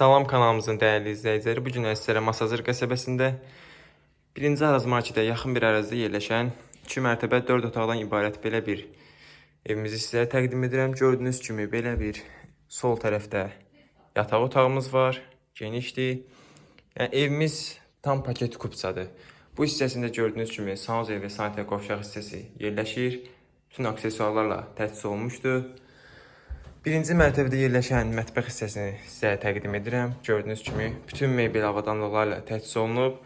Salam kanalımızın dəyərli izləyiciləri. Bu gün sizlərə Masazır qəsəbəsində 1-ci Araz marketə yaxın bir ərazidə yerləşən 2 mərtəbə 4 otaqdan ibarət belə bir evimizi sizlərə təqdim edirəm. Gördüyünüz kimi belə bir sol tərəfdə yataq otağımız var. Genişdir. Yəni evimiz tam paket kupçadır. Bu hissəsində gördüyünüz kimi sanuzel və sanitar qovşaq hissəsi yerləşir. Bütün aksesuarlarla təchiz olunmuşdur. Birinci mərtəbədə yerləşən mətbəx hissəsini sizə təqdim edirəm. Gördüyünüz kimi bütün mebel avadanlıqlarla təchiz olunub.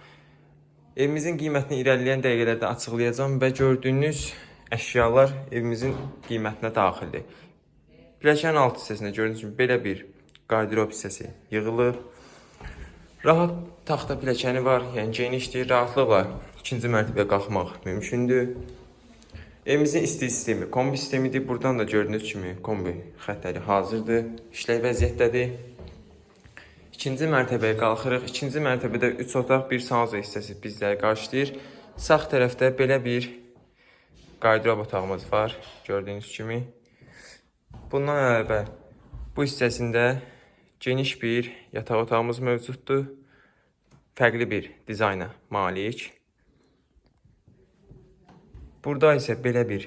Evimizin qiymətini irəliləyən dəqiqələrdə açıqlayacağam və gördüyünüz əşyalar evimizin qiymətinə daxildir. Pilləkənin alt hissəsində gördüyünüz kimi belə bir qardirob hissəsi yığılıb. Rahat taxta pilləkəni var, yəni genişdir, rahatlıqla ikinci mərtəbəyə qalxmaq mümkündür. Evimizin isti sistemi kombi sistemidir. Buradan da gördüyünüz kimi kombi xəttləri hazırdır. İşlək vəziyyətdədir. İkinci mərtəbəyə qalxırıq. İkinci mərtəbədə 3 otaq, bir sanuzel hissəsi bizləri qarşılayır. Sağ tərəfdə belə bir qardirob otağımız var, gördüyünüz kimi. Bundan əlavə bu hissəsində geniş bir yataq otağımız mövcuddur. Fərqli bir dizayna malik. Burada isə belə bir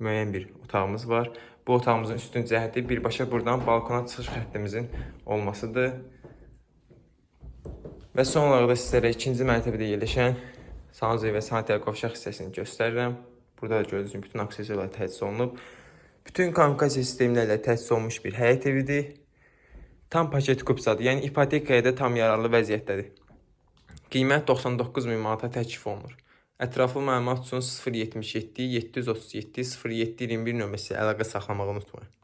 müəyyən bir otağımız var. Bu otağımızın üstün cəhəti birbaşa buradan balkona çıxış xəttimizin olmasıdır. Və son olaraq da sizlərə ikinci mərtəbədə yerləşən sanuzel və sanitar qovşaq hissəsini göstərirəm. Burada da gördüyünüz kimi bütün aksesuarlar təchiz olunub. Bütün kommunikasiya sistemlərlə təchiz olunmuş bir həyət evidir. Tam paket kupsadır. Yəni ipotekaya da tam yararlı vəziyyətdədir. Qiymət 99 min manata təklif olunur. Ətraflı məlumat üçün 077 737 0721 nömrəsi əlaqə saxlamağı unutmayın.